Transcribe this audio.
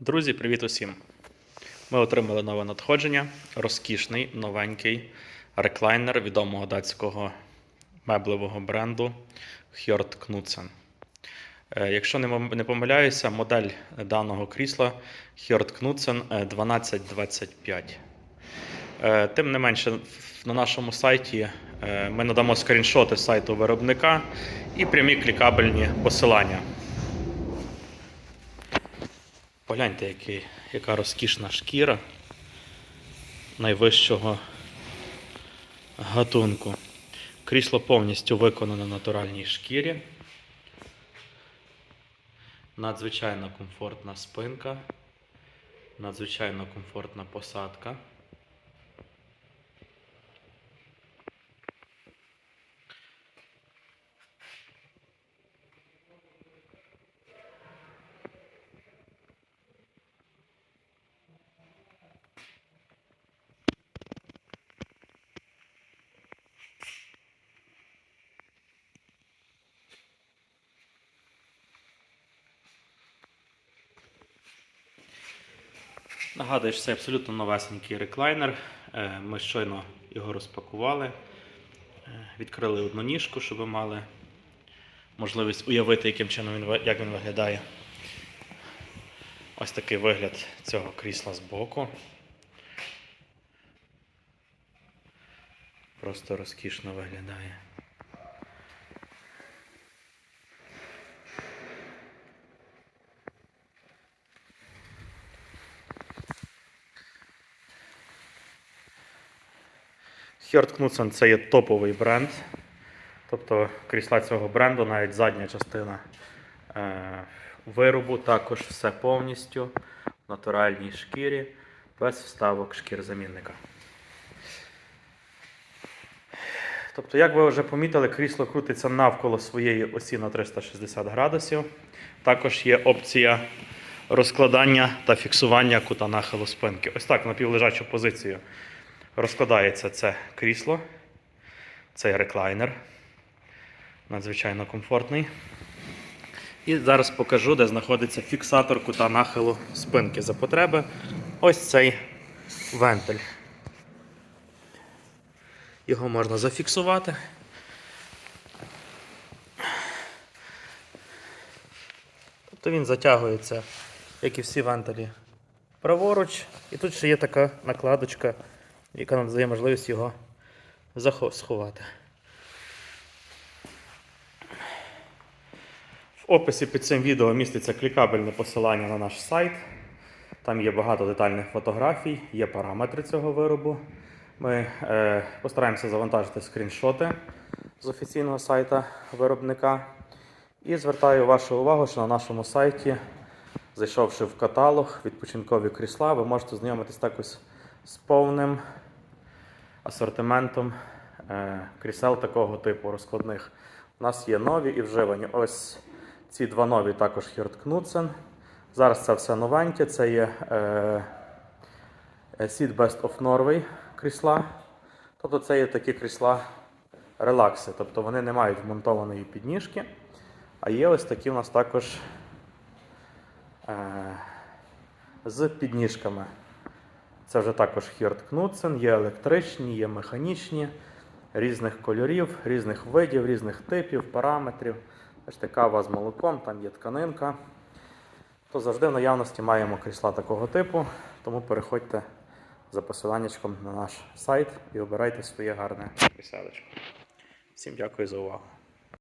Друзі, привіт усім! Ми отримали нове надходження. Розкішний новенький реклайнер відомого датського меблевого бренду Hjort Knudsen. Е, Якщо не помиляюся, модель даного крісла Hjort Knudsen е, 1225. Е, Тим не менше, на нашому сайті е, ми надамо скріншоти сайту виробника і прямі клікабельні посилання. Погляньте, який, яка розкішна шкіра найвищого гатунку. Крісло повністю виконане на натуральній шкірі. Надзвичайно комфортна спинка, надзвичайно комфортна посадка. Нагадую, що це абсолютно новесенький реклайнер. Е, Ми щойно його розпакували, е, відкрили одну ніжку, щоб ви мали можливість уявити, яким чином він, як він виглядає. Ось такий вигляд цього крісла збоку. Просто розкішно виглядає. Hjort Knudsen це є топовий бренд. Тобто крісла цього бренду, навіть задня частина е, виробу, також все повністю в натуральній шкірі, без вставок шкір замінника. Тобто, як ви вже помітили, крісло крутиться навколо своєї осі на 360 градусів. Також є опція розкладання та фіксування кута нахилу спинки. Ось так, на півлежачу позицію розкладається це крісло, цей реклайнер. Надзвичайно комфортний. І зараз покажу, де знаходиться фіксатор кута нахилу спинки за потреби. Ось цей вентиль. Його можна зафіксувати. Тобто він затягується, як і всі вентилі, праворуч. І тут ще є така накладочка, яка нам дає можливість його сховати. В описі під цим відео міститься клікабельне посилання на наш сайт. Там є багато детальних фотографій, є параметри цього виробу. Ми е, постараємося завантажити скріншоти з офіційного сайту виробника. І звертаю вашу увагу, що на нашому сайті, зайшовши в каталог відпочинкові крісла, ви можете знайомитись також з повним асортиментом е, крісел такого типу розкладних. У нас є нові і вживані. Ось ці два нові також Hjort Knudsen. Зараз це все новеньке. Це є е, е, Seat Best of Norway крісла. Тобто це є такі крісла релакси. Тобто вони не мають вмонтованої підніжки. А є ось такі у нас також е, з підніжками. Це вже також Hjort Knudsen, є електричні, є механічні, різних кольорів, різних видів, різних типів, параметрів. Бачите, кава з молоком, там є тканинка. То завжди в наявності маємо крісла такого типу, тому переходьте за посиланнячком на наш сайт і обирайте своє гарне присядочко. Всім дякую за увагу.